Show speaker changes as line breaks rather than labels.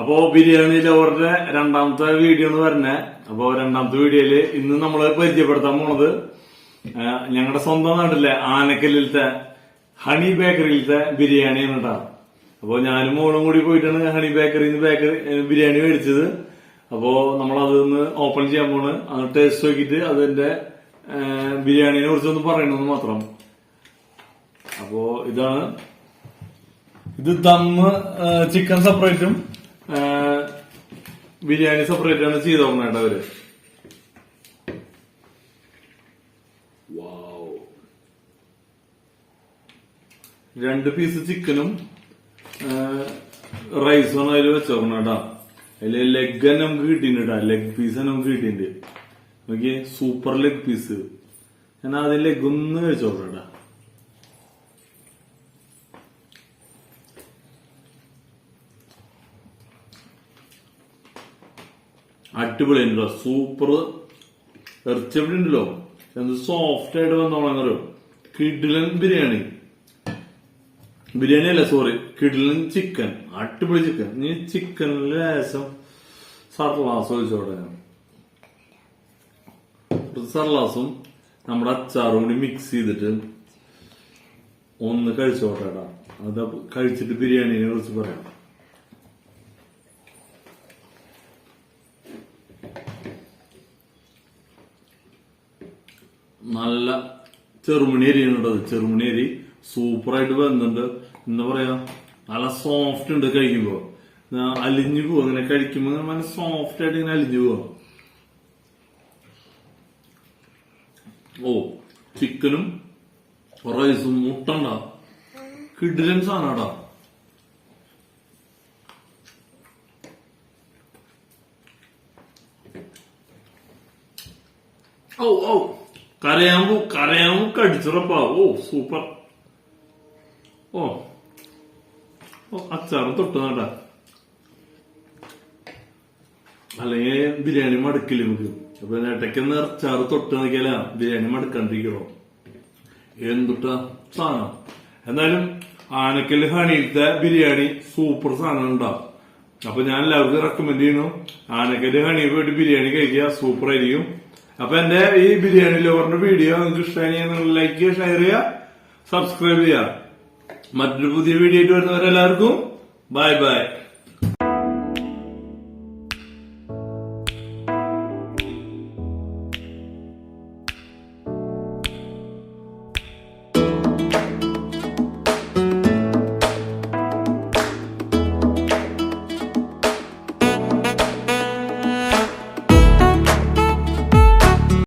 അപ്പോ ബിരിയാണി ലവറിന്റെ രണ്ടാമത്തെ വീഡിയോ എന്ന് പറഞ്ഞ അപ്പോ രണ്ടാമത്തെ വീഡിയോയിൽ ഇന്ന് നമ്മൾ പരിചയപ്പെടുത്താൻ പോണത് ഞങ്ങളുടെ സ്വന്തം നാട്ടിലെ ആനക്കല്ലിലത്തെ ഹണി ബേക്കറിയിലത്തെ ബിരിയാണിയാണ് കേട്ടോ അപ്പോ ഞാനും മോളും കൂടി പോയിട്ടാണ് ഹണി ബേക്കറിന്ന് ബേക്കറി ബിരിയാണി മേടിച്ചത്. അപ്പോ നമ്മൾ അതൊന്ന് ഓപ്പൺ ചെയ്യാൻ പോണ്. അത് ടേസ്റ്റ് നോക്കിയിട്ട് അതിന്റെ ബിരിയാണിനെ കുറിച്ചൊന്ന് പറയണമെന്ന് മാത്രം. അപ്പോ ഇതാണ് ഇത് ദമ്മ് ചിക്കൻ സെപ്പറേറ്റും ബിരിയാണി സെപ്പറേറ്റ് ആണ് ചെയ്ത് നോക്കണേട്ടോ അവർ. രണ്ട് പീസ് ചിക്കനും റൈസും അതിൽ വെച്ചോക്കണേട്ടാ അതിൽ ലെഗ് തന്നെ നമുക്ക് കിട്ടിയിട്ട് ലെഗ് പീസ് തന്നെ നമുക്ക് കിട്ടിയിട്ടുണ്ട്. നോക്കിയേ സൂപ്പർ ലെഗ് പീസ് ഞാൻ ആദ്യം ലെഗ് ഒന്ന് കഴിച്ചോക്കണേട്ടാ അടിപൊളി ഉണ്ടല്ലോ. സൂപ്പർ ഉണ്ടല്ലോ. എന്ത് സോഫ്റ്റ് ആയിട്ട് വന്നോളാന്നറിയോ കിഡിലൻ ബിരിയാണി. ബിരിയാണി അല്ല സോറി കിഡിലൻ ചിക്കൻ അടിപൊളി ചിക്കൻ നീ ചിക്കൻ ലേശം സർലാസ് ഒഴിച്ചോടെ സർലാസും നമ്മുടെ അച്ചാറും കൂടി മിക്സ് ചെയ്തിട്ട് ഒന്ന് കഴിച്ചോട്ടെടാ അത് കഴിച്ചിട്ട് ബിരിയാണിനെ കുറിച്ച് പറയാം. നല്ല ചെറുമണി അരിയാണ് കേട്ടത് സൂപ്പറായിട്ട് വന്നിട്ടുണ്ട് എന്താ പറയാ നല്ല സോഫ്റ്റ് ഉണ്ട് കഴിക്കുമ്പോ. അലിഞ്ഞു പോവാ. അങ്ങനെ കഴിക്കുമ്പോ നല്ല സോഫ്റ്റ് ആയിട്ട് ഇങ്ങനെ അലിഞ്ഞു പോവാ. ഓ ചിക്കനും റൈസും മുട്ടണ്ട. കിഡിലൻ സാധനാടാ ഓ ഓ കരയാമ്പൂ കരയാമ്പൂ കടിച്ചുറപ്പാ ഓ സൂപ്പർ. ഓ. ഓ അച്ചാറ് തൊട്ട് നടാ. അല്ലെങ്കിൽ ബിരിയാണി മടുക്കില്ല നമുക്ക്? അപ്പൊ ഇടയ്ക്കൊന്ന് അച്ചാറ് തൊട്ട് നോക്കിയാലാ ബിരിയാണി മടുക്കാണ്ടിരിക്കണോ എന്തുട്ടാ സാധനം? എന്നാലും ആനക്കൽ ഹണിയിലത്തെ ബിരിയാണി സൂപ്പർ സാധനം ഉണ്ടാവും അപ്പൊ ഞാൻ എല്ലാവർക്കും റെക്കമെൻഡ് ചെയ്യുന്നു. ആനക്കൽ ഹണി പോയിട്ട് ബിരിയാണി കഴിക്കുക. സൂപ്പർ ആയിരിക്കും അപ്പൊ എന്റെ ഈ ബിരിയാണി ലോറിന്റെ വീഡിയോ നിങ്ങൾക്ക് ഇഷ്ടമായി ലൈക്ക് ചെയ്യുക ഷെയർ ചെയ്യുക സബ്സ്ക്രൈബ് ചെയ്യുക. മറ്റൊരു പുതിയ വീഡിയോ ആയിട്ട് വരുന്നവരെല്ലാവർക്കും ബൈ ബൈ